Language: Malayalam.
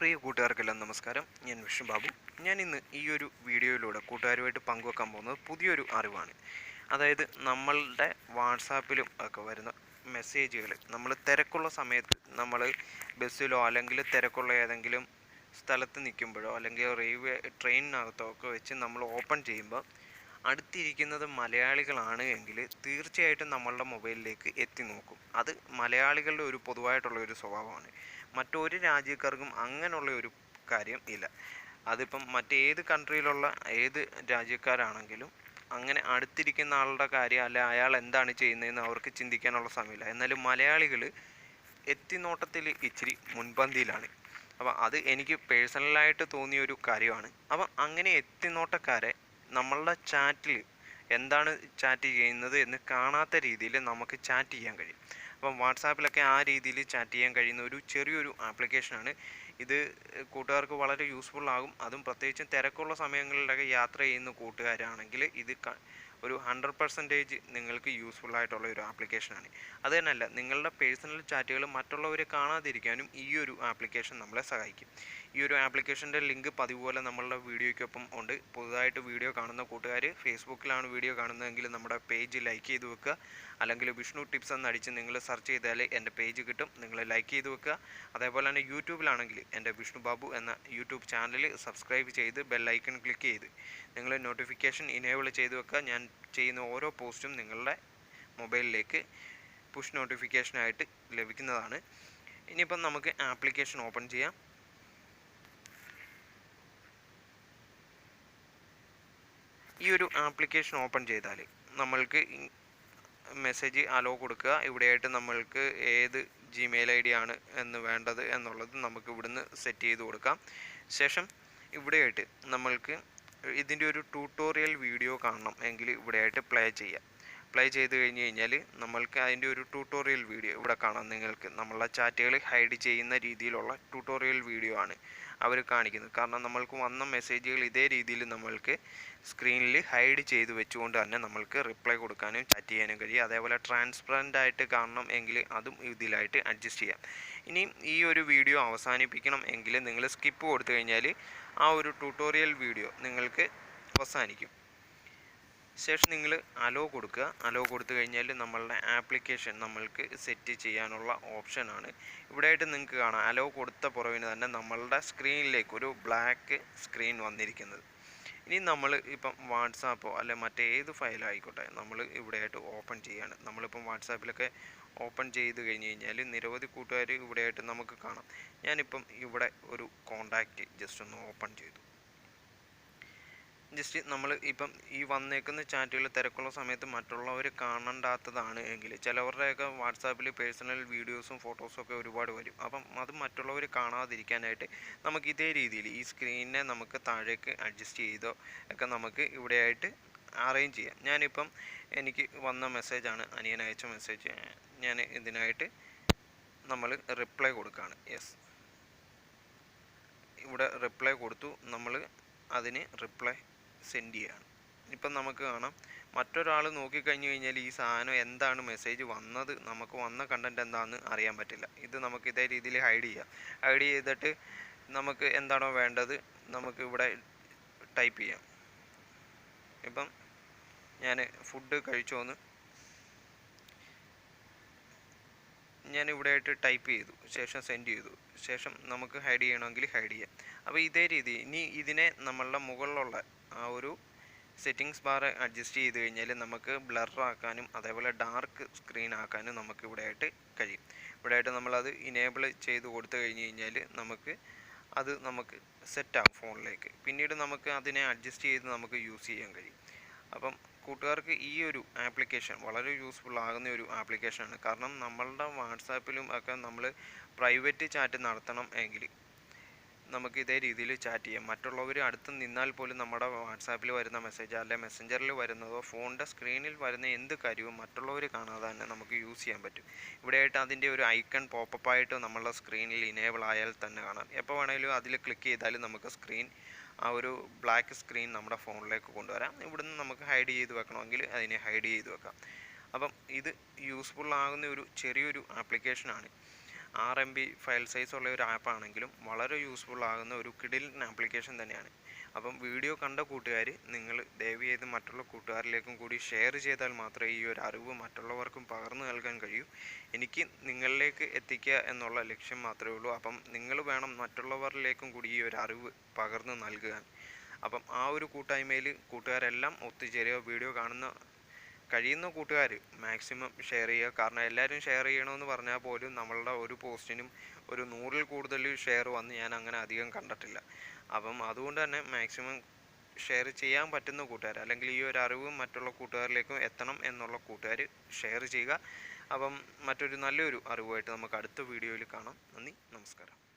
പ്രിയ കൂട്ടുകാർക്കെല്ലാം നമസ്കാരം. ഞാൻ വിഷ്ണു ബാബു. ഞാൻ ഇന്ന് ഈ ഒരു വീഡിയോയിലൂടെ കൂട്ടുകാരുമായിട്ട് പങ്കുവെക്കാൻ പോകുന്നത് പുതിയൊരു അറിവാണ്. അതായത് നമ്മളുടെ വാട്സാപ്പിലും ഒക്കെ വരുന്ന മെസ്സേജുകൾ നമ്മൾ തിരക്കുള്ള സമയത്ത് നമ്മൾ ബസ്സിലോ അല്ലെങ്കിൽ തിരക്കുള്ള ഏതെങ്കിലും സ്ഥലത്ത് നിൽക്കുമ്പോഴോ അല്ലെങ്കിൽ റെയിൽവേ ട്രെയിനിനകത്തോ ഒക്കെ വെച്ച് നമ്മൾ ഓപ്പൺ ചെയ്യുമ്പോൾ അടുത്തിരിക്കുന്നത് മലയാളികളാണ് എങ്കിൽ തീർച്ചയായിട്ടും നമ്മളുടെ മൊബൈലിലേക്ക് എത്തി നോക്കും. അത് മലയാളികളുടെ ഒരു പൊതുവായിട്ടുള്ള ഒരു സ്വഭാവമാണ്. മറ്റൊരു രാജ്യക്കാർക്കും അങ്ങനെയുള്ള ഒരു കാര്യം ഇല്ല. അതിപ്പം മറ്റേത് കൺട്രിയിലുള്ള ഏത് രാജ്യക്കാരാണെങ്കിലും അങ്ങനെ അടുത്തിരിക്കുന്ന ആളുടെ കാര്യം അല്ല അയാൾ എന്താണ് ചെയ്യുന്നതെന്ന് അവർക്ക് ചിന്തിക്കാനുള്ള സമയമില്ല. എന്നാലും മലയാളികൾ എത്തിനോട്ടത്തിൽ ഇച്ചിരി മുൻപന്തിയിലാണ്. അപ്പം അത് എനിക്ക് പേഴ്സണലായിട്ട് തോന്നിയ ഒരു കാര്യമാണ്. അപ്പം അങ്ങനെ എത്തിനോട്ടക്കാരെ നമ്മളുടെ ചാറ്റിൽ എന്താണ് ചാറ്റ് ചെയ്യുന്നത് എന്ന് കാണാത്ത രീതിയിൽ നമുക്ക് ചാറ്റ് ചെയ്യാൻ കഴിയും. അപ്പം വാട്സാപ്പിലൊക്കെ ആ രീതിയിൽ ചാറ്റ് ചെയ്യാൻ കഴിയുന്ന ഒരു ചെറിയൊരു ആപ്ലിക്കേഷനാണ്. ഇത് കൂട്ടുകാർക്ക് വളരെ യൂസ്ഫുൾ ആകും. അതും പ്രത്യേകിച്ചും തിരക്കുള്ള സമയങ്ങളിലൊക്കെ യാത്ര ചെയ്യുന്ന കൂട്ടുകാരാണെങ്കിൽ ഇത് ഒരു ഹൺഡ്രഡ് പെർസെന്റേജ് നിങ്ങൾക്ക് യൂസ്ഫുൾ ആയിട്ടുള്ള ഒരു ആപ്ലിക്കേഷനാണ്. അത് തന്നെയല്ല നിങ്ങളുടെ പേഴ്സണൽ ചാറ്റുകൾ മറ്റുള്ളവരെ കാണാതിരിക്കാനും ഈ ഒരു ആപ്ലിക്കേഷൻ നമ്മളെ സഹായിക്കും. ഈ ഒരു ആപ്ലിക്കേഷന്റെ ലിങ്ക് പതിവ് പോലെ നമ്മളുടെ വീഡിയോയ്ക്കൊപ്പം ഉണ്ട്. പുതുതായിട്ട് വീഡിയോ കാണുന്ന കൂട്ടുകാർ ഫേസ്ബുക്കിലാണ് വീഡിയോ കാണുന്നതെങ്കിൽ നമ്മുടെ പേജ് ലൈക്ക് ചെയ്ത് വെക്കുക. അല്ലെങ്കിൽ വിഷ്ണു ടിപ്സ് എന്ന് അടിച്ച് നിങ്ങൾ സെർച്ച് ചെയ്താൽ എന്റെ പേജ് കിട്ടും. നിങ്ങൾ ലൈക്ക് ചെയ്ത് വെക്കുക. അതേപോലെ തന്നെ യൂട്യൂബിലാണെങ്കിൽ എന്റെ വിഷ്ണു ബാബു എന്ന യൂട്യൂബ് ചാനൽ സബ്സ്ക്രൈബ് ചെയ്ത് ബെല്ലൈക്കൺ ക്ലിക്ക് ചെയ്ത് നിങ്ങൾ നോട്ടിഫിക്കേഷൻ ഇനേബിൾ ചെയ്ത് വെക്കുക. ഞാൻ ചെയ്യുന്ന ഓരോ പോസ്റ്റും നിങ്ങളുടെ മൊബൈലിലേക്ക് പുഷ് നോട്ടിഫിക്കേഷനായിട്ട് ലഭിക്കുന്നതാണ്. ഇനിയിപ്പം നമുക്ക് ആപ്ലിക്കേഷൻ ഓപ്പൺ ചെയ്യാം. ഈ ഒരു ആപ്ലിക്കേഷൻ ഓപ്പൺ ചെയ്താൽ നമ്മൾക്ക് മെസ്സേജ് അലോ കൊടുക്കുക. ഇവിടെയായിട്ട് നമ്മൾക്ക് ഏത് ജിമെയിൽ ഐ ഡി ആണ് എന്ന് വേണ്ടത് എന്നുള്ളത് നമുക്ക് ഇവിടുന്ന് സെറ്റ് ചെയ്ത് കൊടുക്കാം. ശേഷം ഇവിടെയായിട്ട് നമ്മൾക്ക് ഇതിന്റെ ഒരു ട്യൂട്ടോറിയൽ വീഡിയോ കാണണം എങ്കിൽ ഇവിടെയായിട്ട് പ്ലേ ചെയ്യാം. പ്ലേ ചെയ്ത് കഴിഞ്ഞ് കഴിഞ്ഞാൽ നമ്മൾക്ക് അതിന്റെ ഒരു ട്യൂട്ടോറിയൽ വീഡിയോ ഇവിടെ കാണാം. നിങ്ങൾക്ക് നമ്മളെ ചാറ്റുകൾ ഹൈഡ് ചെയ്യുന്ന രീതിയിലുള്ള ട്യൂട്ടോറിയൽ വീഡിയോ ആണ്. അവർ കാണിക്കുന്നത് കാരണം നമ്മൾക്ക് വന്ന മെസ്സേജുകൾ ഇതേ രീതിയിൽ നമ്മൾക്ക് സ്ക്രീനിൽ ഹൈഡ് ചെയ്ത് വെച്ചുകൊണ്ട് തന്നെ നമ്മൾക്ക് റിപ്ലൈ കൊടുക്കാനും ചാറ്റ് ചെയ്യാനും കഴിയും. അതേപോലെ ട്രാൻസ്പെറന്റ് ആയിട്ട് കാണണം എങ്കിൽ അതും ഇതിലായിട്ട് അഡ്ജസ്റ്റ് ചെയ്യാം. ഇനി ഈ ഒരു വീഡിയോ അവസാനിപ്പിക്കണം എങ്കിൽ നിങ്ങൾ സ്കിപ്പ് കൊടുത്തു കഴിഞ്ഞാൽ ആ ഒരു ട്യൂട്ടോറിയൽ വീഡിയോ നിങ്ങൾക്ക് അവസാനിക്കും. ശേഷം നിങ്ങൾ അലോ കൊടുക്കുക. അലോ കൊടുത്തു കഴിഞ്ഞാൽ നമ്മളുടെ ആപ്ലിക്കേഷൻ നമ്മൾക്ക് സെറ്റ് ചെയ്യാനുള്ള ഓപ്ഷനാണ് ഇവിടെയായിട്ട് നിങ്ങൾക്ക് കാണാം. അലോ കൊടുത്ത പുറവിന് തന്നെ നമ്മളുടെ സ്ക്രീനിലേക്ക് ഒരു ബ്ലാക്ക് സ്ക്രീൻ വന്നിരിക്കുന്നത്. ഇനി നമ്മൾ ഇപ്പം വാട്സാപ്പോ അല്ലെ മറ്റേത് ഫയലായിക്കോട്ടെ നമ്മൾ ഇവിടെയായിട്ട് ഓപ്പൺ ചെയ്യാണ്. നമ്മളിപ്പം വാട്സാപ്പിലൊക്കെ ഓപ്പൺ ചെയ്ത് കഴിഞ്ഞ് കഴിഞ്ഞാൽ നിരവധി കൂട്ടുകാർ ഇവിടെയായിട്ട് നമുക്ക് കാണാം. ഞാനിപ്പം ഇവിടെ ഒരു കോണ്ടാക്റ്റ് ജസ്റ്റ് ഒന്ന് ഓപ്പൺ ചെയ്തു. ജസ്റ്റ് നമ്മൾ ഇപ്പം ഈ വന്നേക്കുന്ന ചാറ്റുകൾ തിരക്കുള്ള സമയത്ത് മറ്റുള്ളവർ കാണണ്ടാത്തതാണ് എങ്കിൽ ചിലവരുടെയൊക്കെ വാട്സാപ്പിൽ പേഴ്സണൽ വീഡിയോസും ഫോട്ടോസും ഒക്കെ ഒരുപാട് വരും. അപ്പം അത് മറ്റുള്ളവർ കാണാതിരിക്കാനായിട്ട് നമുക്ക് ഇതേ രീതിയിൽ ഈ സ്ക്രീനിനെ നമുക്ക് താഴേക്ക് അഡ്ജസ്റ്റ് ചെയ്തോ ഒക്കെ നമുക്ക് ഇവിടെയായിട്ട് അറേഞ്ച് ചെയ്യാം. ഞാനിപ്പം എനിക്ക് വന്ന മെസ്സേജാണ് അനിയൻ അയച്ച മെസ്സേജ്. ഞാൻ ഇതിനായിട്ട് നമ്മൾ റിപ്ലൈ കൊടുക്കുകയാണ് യെസ് ഇവിടെ റിപ്ലൈ കൊടുത്തു. നമ്മൾ അതിന് റിപ്ലൈ സെൻഡ് ചെയ്യുകയാണ് ഇപ്പം നമുക്ക് കാണാം. മറ്റൊരാൾ നോക്കിക്കഴിഞ്ഞു കഴിഞ്ഞാൽ ഈ സാധനം എന്താണ് മെസ്സേജ് വന്നത്? നമുക്ക് വന്ന കണ്ടന്റ് എന്താണെന്ന് അറിയാൻ പറ്റില്ല. ഇത് നമുക്ക് ഇതേ രീതിയിൽ ഹൈഡ് ചെയ്യാം. ഹൈഡ് ചെയ്തിട്ട് നമുക്ക് എന്താണോ വേണ്ടത് നമുക്ക് ഇവിടെ ടൈപ്പ് ചെയ്യാം. ഇപ്പം ഞാൻ ഫുഡ് കഴിച്ചോന്ന് ഞാൻ ഇവിടെ ആയിട്ട് ടൈപ്പ് ചെയ്തു. ശേഷം സെൻഡ് ചെയ്തു. ശേഷം നമുക്ക് ഹൈഡ് ചെയ്യണമെങ്കിൽ ഹൈഡ് ചെയ്യാം. അപ്പോൾ ഇതേ രീതി. ഇനി ഇതിനെ നമ്മളുടെ മുകളിലുള്ള ആ ഒരു സെറ്റിങ്സ് ബാർ അഡ്ജസ്റ്റ് ചെയ്ത് കഴിഞ്ഞാൽ നമുക്ക് ബ്ലർ ആക്കാനും അതേപോലെ ഡാർക്ക് സ്ക്രീൻ ആക്കാനും നമുക്ക് ഇവിടെ ആയിട്ട് കഴിയും. ഇവിടെ ആയിട്ട് നമ്മളത് ഇനേബിൾ ചെയ്ത് കൊടുത്തു കഴിഞ്ഞ് കഴിഞ്ഞാൽ നമുക്ക് അത് നമുക്ക് സെറ്റാകും ഫോണിലേക്ക്. പിന്നീട് നമുക്ക് അതിനെ അഡ്ജസ്റ്റ് ചെയ്ത് നമുക്ക് യൂസ് ചെയ്യാൻ കഴിയും. അപ്പം കൂട്ടുകാർക്ക് ഈ ഒരു ആപ്ലിക്കേഷൻ വളരെ യൂസ്ഫുൾ ആകുന്ന ഒരു ആപ്ലിക്കേഷനാണ് കാരണം നമ്മളുടെ വാട്സാപ്പിലും ഒക്കെ നമ്മൾ പ്രൈവറ്റ് ചാറ്റ് നടത്തണം എങ്കിൽ നമുക്ക് ഇതേ രീതിയിൽ ചാറ്റ് ചെയ്യാം. മറ്റുള്ളവർ അടുത്ത് നിന്നാൽ പോലും നമ്മുടെ വാട്സാപ്പിൽ വരുന്ന മെസ്സേജ് അല്ലെ മെസ്സഞ്ചറിൽ വരുന്നതോ ഫോണിന്റെ സ്ക്രീനിൽ വരുന്ന എന്ത് കാര്യവും മറ്റുള്ളവർ കാണാതെ തന്നെ നമുക്ക് യൂസ് ചെയ്യാൻ പറ്റും. ഇവിടെയായിട്ട് അതിന്റെ ഒരു ഐക്കൺ പോപ്പപ്പ് ആയിട്ട് നമ്മളുടെ സ്ക്രീനിൽ ഇനേബിൾ ആയാൽ തന്നെ കാണാം. എപ്പോൾ വേണമെങ്കിലും അതിൽ ക്ലിക്ക് ചെയ്താൽ നമുക്ക് സ്ക്രീൻ ആ ഒരു ബ്ലാക്ക് സ്ക്രീൻ നമ്മുടെ ഫോണിലേക്ക് കൊണ്ടുവരാം. ഇവിടുന്ന് നമുക്ക് ഹൈഡ് ചെയ്ത് വെക്കണമെങ്കിൽ അതിനെ ഹൈഡ് ചെയ്ത് വെക്കാം. അപ്പം ഇത് യൂസ്ഫുൾ ആകുന്ന ഒരു ചെറിയൊരു ആപ്ലിക്കേഷനാണ് ആറ് എം ബി ഫയൽ സൈസ് ഉള്ള ഒരു ആപ്പാണെങ്കിലും വളരെ യൂസ്ഫുൾ ആകുന്ന ഒരു കിടിലൻ ആപ്ലിക്കേഷൻ തന്നെയാണ്. അപ്പം വീഡിയോ കണ്ട കൂട്ടുകാർ നിങ്ങൾ ദയവ് ചെയ്ത് മറ്റുള്ള കൂട്ടുകാരിലേക്കും കൂടി ഷെയർ ചെയ്താൽ മാത്രമേ ഈ ഒരു അറിവ് മറ്റുള്ളവർക്കും പകർന്നു നൽകാൻ കഴിയൂ. എനിക്ക് നിങ്ങളിലേക്ക് എത്തിക്കുക എന്നുള്ള ലക്ഷ്യം മാത്രമേ ഉള്ളൂ. അപ്പം നിങ്ങൾ വേണം മറ്റുള്ളവരിലേക്കും കൂടി ഈ ഒരു അറിവ് പകർന്നു നൽകുക അപ്പം ആ ഒരു കൂട്ടായ്മയിൽ കൂട്ടുകാരെല്ലാം ഒത്തുചേരുക വീഡിയോ കാണുന്ന കഴിയുന്ന കൂട്ടുകാർ മാക്സിമം ഷെയർ ചെയ്യുക. കാരണം എല്ലാവരും ഷെയർ ചെയ്യണമെന്ന് പറഞ്ഞാൽ പോലും നമ്മളുടെ ഒരു പോസ്റ്റിനും ഒരു നൂറിൽ കൂടുതൽ ഷെയർ വന്ന് ഞാൻ അങ്ങനെ അധികം കണ്ടിട്ടില്ല. അപ്പം അതുകൊണ്ട് തന്നെ മാക്സിമം ഷെയർ ചെയ്യാൻ പറ്റുന്ന കൂട്ടുകാർ അല്ലെങ്കിൽ ഈ ഒരു അറിവ് മറ്റുള്ള കൂട്ടുകാരിലേക്കും എത്തണം എന്നുള്ള കൂട്ടുകാർ ഷെയർ ചെയ്യുക. അപ്പം മറ്റൊരു നല്ലൊരു അറിവുമായിട്ട് നമുക്ക് അടുത്ത വീഡിയോയിൽ കാണാം. നന്ദി നമസ്കാരം.